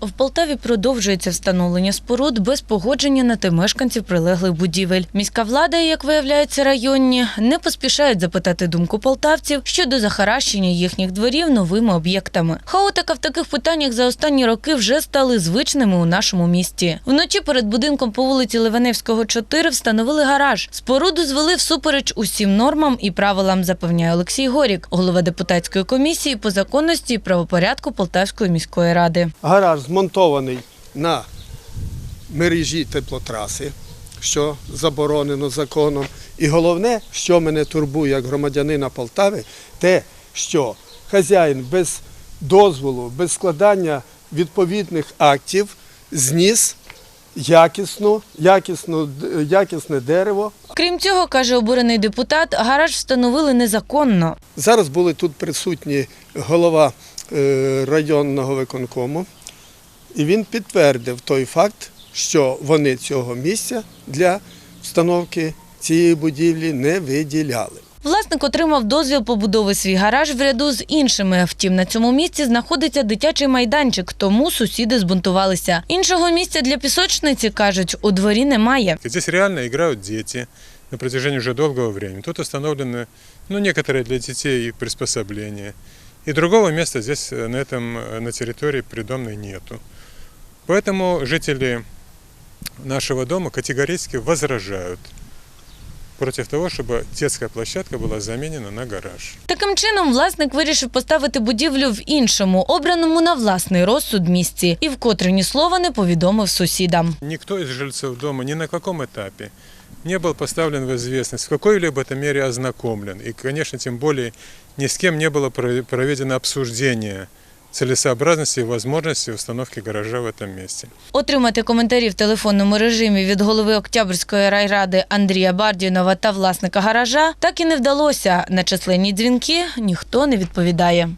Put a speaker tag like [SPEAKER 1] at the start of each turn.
[SPEAKER 1] В Полтаві продовжується встановлення споруд без погодження на те мешканців прилеглих будівель. Міська влада, як виявляється, районні не поспішають запитати думку полтавців щодо захаращення їхніх дворів новими об'єктами. Хаотика в таких питаннях за останні роки вже стали звичними у нашому місті. Вночі перед будинком по вулиці Ливаневського, 4 встановили гараж. Споруду звели всупереч усім нормам і правилам, запевняє Олексій Горік, голова депутатської комісії по законності і правопорядку Полтавської міської ради.
[SPEAKER 2] Гараж змонтований на мережі теплотраси, що заборонено законом. І головне, що мене турбує як громадянина Полтави, те, що хазяїн без дозволу, без складання відповідних актів зніс якісну, якісну, якісне дерево.
[SPEAKER 1] Крім цього, каже обурений депутат, гараж встановили незаконно.
[SPEAKER 2] Зараз були тут присутні голова е, районного виконкому, і він підтвердив той факт, що вони цього місця для встановки цієї будівлі не виділяли.
[SPEAKER 1] Власник отримав дозвіл побудови свій гараж в ряду з іншими. Втім, на цьому місці знаходиться дитячий майданчик, тому сусіди збунтувалися. Іншого місця для пісочниці кажуть, у дворі немає.
[SPEAKER 3] Здесь реально играют дети на протяжении уже долгого времени. Тут установлены ну, некоторые для детей приспособления. И другого места здесь э, на, этом, э, на территории придомной нету. Поэтому жители нашего дома категорически возражают против того, чтобы детская площадка была заменена на гараж.
[SPEAKER 1] Таким чином, власник вирішив поставити будівлю в іншому, обраному на власний розсуд місці, і вкотре ні слова не повідомив сусідам.
[SPEAKER 3] Никто из жильцов дома ни на каком этапе не был поставлен в известность, в какой-либо то мере ознакомлен. И, конечно, тем более ни с кем не было про- проведено обсуждение целесообразности и возможности установки гаража в этом месте.
[SPEAKER 1] Отримати коментарі в телефонному режимі від голови Октябрьської райради Андрія Бардінова та власника гаража так і не вдалося. На численні дзвінки ніхто не відповідає.